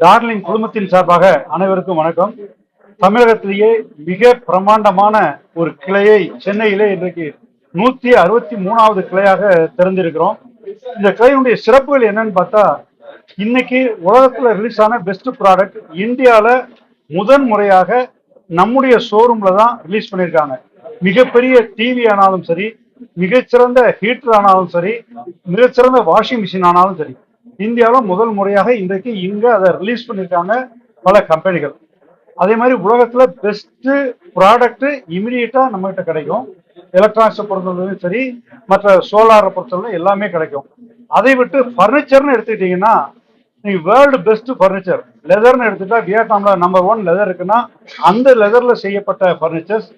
Darling குழுமத்தின் சார்பாக அனைவருக்கும் வணக்கம். தமிழகத்திலேயே மிக பிரமாண்டமான ஒரு கிளையை சென்னையிலே இன்றைக்கு நூத்தி அறுபத்தி மூணாவது கிளையாக திறந்திருக்கிறோம். இந்த கிளையினுடைய சிறப்புகள் என்னன்னு பார்த்தா இன்னைக்கு உலகத்துல ரிலீஸ் ஆன பெஸ்ட் ப்ராடக்ட் இந்தியால முதன் முறையாக நம்முடைய ஷோரூம்ல தான் ரிலீஸ் பண்ணியிருக்காங்க. மிகப்பெரிய டிவி ஆனாலும் சரி மிகச்சிறந்த ஹீட்டர் ஆனாலும் சரி மிகச்சிறந்த வாஷிங் மிஷின் ஆனாலும் சரி. இந்தியாவில் முதல் முறையாக இன்றைக்கு இங்கே அதை ரிலீஸ் பண்ணியிருக்காங்க பல கம்பெனிகள் அதே மாதிரி உலகத்தில் பெஸ்ட்டு ப்ராடக்ட்டு இமீடியட்டாக நம்மகிட்ட கிடைக்கும். எலக்ட்ரானிக்ஸை பொறுத்தவரையும் சரி மற்ற சோலாரை பொறுத்தவரை எல்லாமே கிடைக்கும். அதை விட்டு ஃபர்னிச்சர்னு எடுத்துக்கிட்டிங்கன்னா நீங்கள் வேர்ல்டு பெஸ்ட் ஃபர்னிச்சர் லெதர்னு எடுத்துட்டா வியட்நாமில் நம்பர் ஒன் லெதர் இருக்குன்னா அந்த லெதரில் செய்யப்பட்ட ஃபர்னிச்சர்ஸ்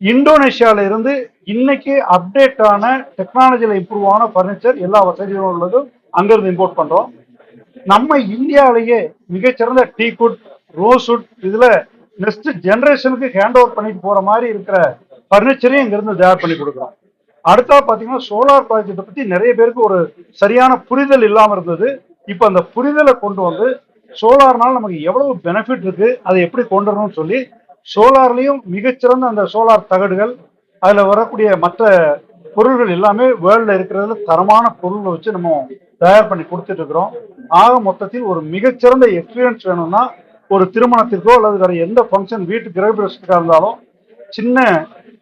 இந்தோனேஷியாவில் இருந்து இன்னைக்கு அப்டேட்டான டெக்னாலஜியில் இம்ப்ரூவ் ஆன ஃபர்னிச்சர் எல்லா வசதியும் உள்ளதும் அங்கிருந்து இம்போர்ட் பண்றோம். நம்ம இந்தியாவிலேயே மிகச்சிறந்த டீ குட் ரோஸ்வுட் இதுல நெக்ஸ்ட் ஜென்ரேஷனுக்கு ஹேண்ட் ஓவர் பண்ணிட்டு போற மாதிரி இருக்கிற பர்னிச்சரையும் இங்கிருந்து தயார் பண்ணி கொடுக்குறோம். அடுத்தா பாத்தீங்கன்னா சோலார் ப்ராஜெக்டை பத்தி நிறைய பேருக்கு ஒரு சரியான புரிதல் இல்லாம இருந்தது. இப்போ அந்த புரிதலை கொண்டு வந்து சோலார்னால நமக்கு எவ்வளவு பெனிஃபிட் இருக்கு அதை எப்படி கொண்டு வரணும்னு சொல்லி சோலார்லயும் மிகச்சிறந்த அந்த சோலார் தகடுகள் அதுல வரக்கூடிய மற்ற பொருள்கள் எல்லாமே வேர்ல்ட்ல இருக்கிறதுல தரமான பொருள்களை வச்சு நம்ம தயார் பண்ணி கொடுத்துட்டு இருக்கிறோம் ஆக மொத்தத்தில் ஒரு மிகச்சிறந்த எக்ஸ்பீரியன்ஸ் வேணும்னா ஒரு திருமணத்திற்கோ அல்லது வேற எந்த ஃபங்க்ஷன் வீட்டு கிரகப்பிரவேசத்துக்காக இருந்தாலும் சின்ன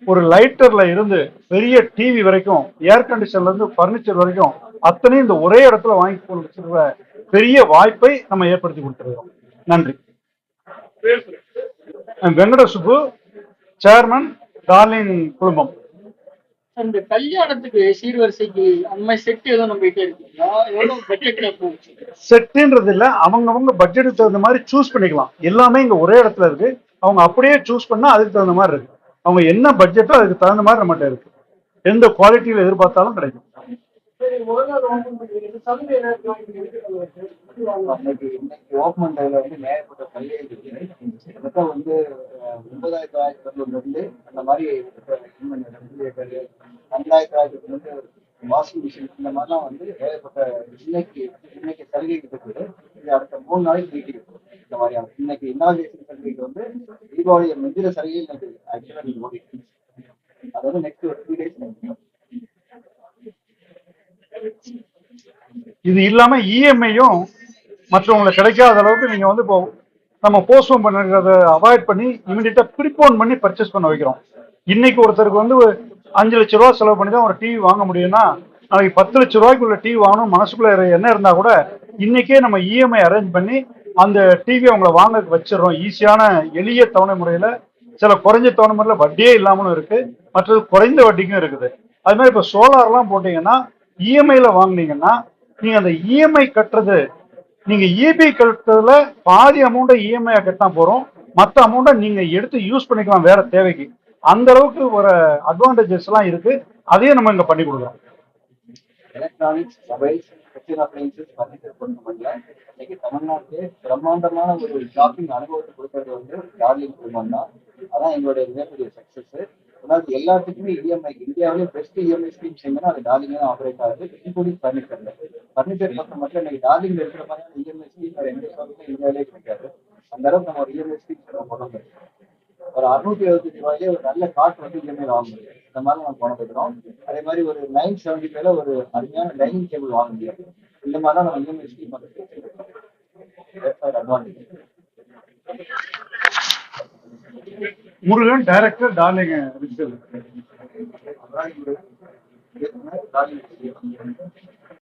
ஒரு லைட்டர்ல இருந்து பெரிய டிவி வரைக்கும் ஏர் கண்டிஷன்ல இருந்து பர்னிச்சர் வரைக்கும் அத்தனையும் இந்த ஒரே இடத்துல வாங்கி கொடுத்துருக்கிற பெரிய வாய்ப்பை நம்ம ஏற்படுத்தி கொடுத்துருக்கோம் நன்றி. வெங்கட சுப்பு சேர்மன் டார்லிங் குடும்பம். இந்த கல்யாணத்துக்கு சீர்வரிசைக்கு அந்த மாதிரி செட் எதுவும் நம்ம கிட்ட இருக்குங்களா? செட்டுன்றது இல்ல அவங்கவங்க பட்ஜெட்டுக்கு தகுந்த மாதிரி சூஸ் பண்ணிக்கலாம். எல்லாமே இங்க ஒரே இடத்துல இருக்கு. அவங்க அப்படியே சூஸ் பண்ணா அதுக்கு தகுந்த மாதிரி இருக்கு. அவங்க என்ன பட்ஜெட்டோ அதுக்கு தகுந்த மாதிரி நம்மகிட்ட இருக்கு. எந்த குவாலிட்டியில எதிர்பார்த்தாலும் கிடைக்கும். ஓப்பன் வந்து வந்து ஒன்பதாயிரத்தி தொள்ளாயிரத்தி தொண்ணூறுல இருந்து அந்த மாதிரி ரெண்டாயிரத்தி தொள்ளாயிரத்தி வந்து வாஷிங் மிஷின் இந்த மாதிரிலாம் வந்து ஏகப்பட்ட இன்னைக்கு இன்னைக்கு சலுகை இருக்குது இது அடுத்த மூணு நாளைக்கு நீட்டிக்கு இந்த மாதிரியான இன்னைக்கு இன்னாகிரேஷன் சலுகைக்கு வந்து தீபாவளி முந்திர சலுகை எனக்கு ஆக்சுவலாக நீங்க ஓடிட்டு அது வந்து நெக்ஸ்ட் ஒரு த்ரீ டேஸ் இது இல்லாம இஎம்ஐயும் மற்றவங்களுக்கு கிடைக்காத அளவுக்கு நீங்க வந்து இப்போ நம்ம போஸ்ட்போன் பண்ணுறத அவாய்ட் பண்ணி இமீடியட்டா ப்ரிப்போன் பண்ணி பர்ச்சேஸ் பண்ண வைக்கிறோம். இன்னைக்கு ஒருத்தருக்கு வந்து ஒரு அஞ்சு லட்ச ரூபா செலவு பண்ணி தான் ஒரு டிவி வாங்க முடியும்னா நாளைக்கு பத்து லட்ச ரூபாய்க்குள்ள டிவி வாங்கணும் மனசுக்குள்ள என்ன இருந்தா கூட இன்னைக்கே நம்ம இஎம்ஐ அரேஞ்ச் பண்ணி அந்த டிவி அவங்கள வாங்க வச்சிடுறோம். ஈஸியான எளிய தவணை முறையில சில குறைஞ்ச தவணை முறையில வட்டியே இல்லாமலும் இருக்கு. மற்றது குறைந்த வட்டிக்கும் இருக்குது. அது மாதிரி இப்போ சோலார்லாம் போட்டீங்கன்னா இஎம்ஐல வாங்கினீங்கன்னா நீங்க அந்த இஎம்ஐ கட்டுறது நீங்க இபி கட்டுறதுல பாதி அமௌண்ட்டை இஎம்ஐ கட்டினா போறோம். மற்ற அமௌண்ட்டை நீங்க எடுத்து யூஸ் பண்ணிக்கலாம் வேற தேவைக்கு. அந்த அளவுக்கு ஒரு அட்வான்டேஜஸ் எல்லாம் இருக்கு. அதையும் நம்ம இங்க பண்ணி கொடுக்குறோம். Electronics mobiles kitchen appliances furniture பொறுத்த மட்டும் இன்னைக்கு தமிழ்நாட்டிலே பிரம்மாண்டமான ஒரு ஷாப்பிங் அனுபவத்தை கொடுக்கறது வந்து டார்லிங் குடும்பம் தான். அதான் எங்களுடைய மிகப்பெரிய சக்சஸ் அதாவது எல்லாத்துக்குமே இஎம்ஐ இந்தியாவிலே பெஸ்ட் இஎம்ஐ ஸ்கீம் எங்கன்னா அது டார்லிங் தான் ஆப்ரேட் ஆகுது. இன்க்ளூடிங் ஃபர்னிச்சர்ல ஃபர்னிச்சர் பொறுத்த மட்டும் இன்னைக்கு டார்லிங்ல இருக்கிற மாதிரியான இஎம்ஐ ஸ்கீம் வேற எந்த ஷாப்புமே இந்தியாவிலே கிடைக்காது. அந்த அளவுக்கு நம்ம ஒரு இஎம்ஐ ஸ்கீம் நம்ம கொண்டு வந்திருக்கோம். ஒரு அறுநூத்தி எழுபத்தஞ்சு ரூபாயிலே ஒரு நல்ல காட் வந்து இஎம்ஐ வாங்க முடியும். இந்த மாதிரி நம்ம கொண்டு வந்துக்கிறோம் அதே மாதிரி ஒரு நைன் செவன்டி ஃபைவ்ல ஒரு அருமையான டைனிங் டேபிள் வாங்க முடியும். இந்த மாதிரிலாம் நம்ம EMI scheme advantage Murugan director darling register